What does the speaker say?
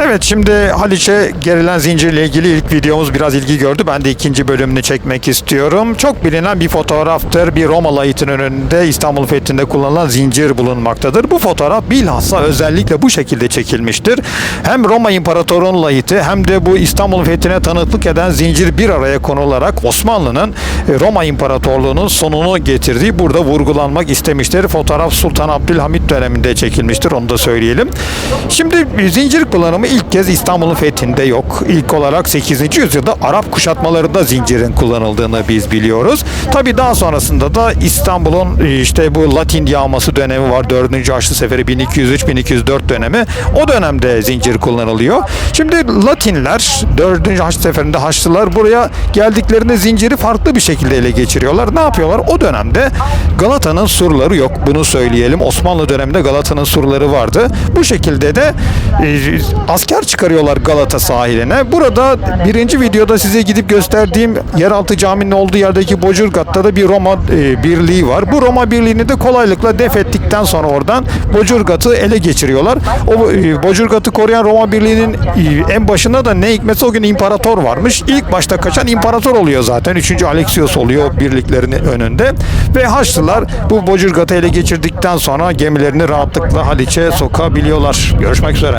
Evet şimdi Haliç'e gerilen zincirle ilgili ilk videomuz biraz ilgi gördü. Ben de ikinci bölümünü çekmek istiyorum. Çok bilinen bir fotoğraftır. Bir Roma layıtının önünde İstanbul Fethi'nde kullanılan zincir bulunmaktadır. Bu fotoğraf bilhassa özellikle bu şekilde çekilmiştir. Hem Roma İmparatorluğu'nun layıtı hem de bu İstanbul Fethi'ne tanıklık eden zincir bir araya konularak Osmanlı'nın e, Roma İmparatorluğu'nun sonunu getirdiği burada vurgulanmak istemiştir. Fotoğraf Sultan Abdülhamit döneminde çekilmiştir onu da söyleyelim. Şimdi e, zincir kullanımı ilk kez İstanbul'un fethinde yok. İlk olarak 8. yüzyılda Arap kuşatmalarında zincirin kullanıldığını biz biliyoruz. Tabi daha sonrasında da İstanbul'un e, işte bu Latin yağması dönemi var. 4. Haçlı Seferi 1203-1204 dönemi. O dönemde zincir kullanılıyor. Şimdi Latinler 4. Haçlı Seferi'nde Haçlılar buraya geldiklerinde zinciri farklı bir şekilde ele geçiriyorlar. Ne yapıyorlar? O dönemde Galata'nın surları yok. Bunu söyleyelim. Osmanlı döneminde Galata'nın surları vardı. Bu şekilde de e, asker çıkarıyorlar Galata sahiline. Burada birinci videoda size gidip gösterdiğim yeraltı caminin olduğu yerdeki Bocurgat'ta da bir Roma e, birliği var. Bu Roma birliğini de kolaylıkla def ettikten sonra oradan Bocurgat'ı ele geçiriyorlar. O e, Bocurgat'ı koruyan Roma birliğinin e, en başında da ne hikmetse o gün imparator varmış. İlk başta kaçan imparator oluyor zaten. 3. Alexios oluyor birliklerinin önünde. Ve Haçlılar bu Bocurgat'ı ele geçirdikten sonra gemilerini rahatlıkla Haliç'e sokabiliyorlar. Görüşmek üzere.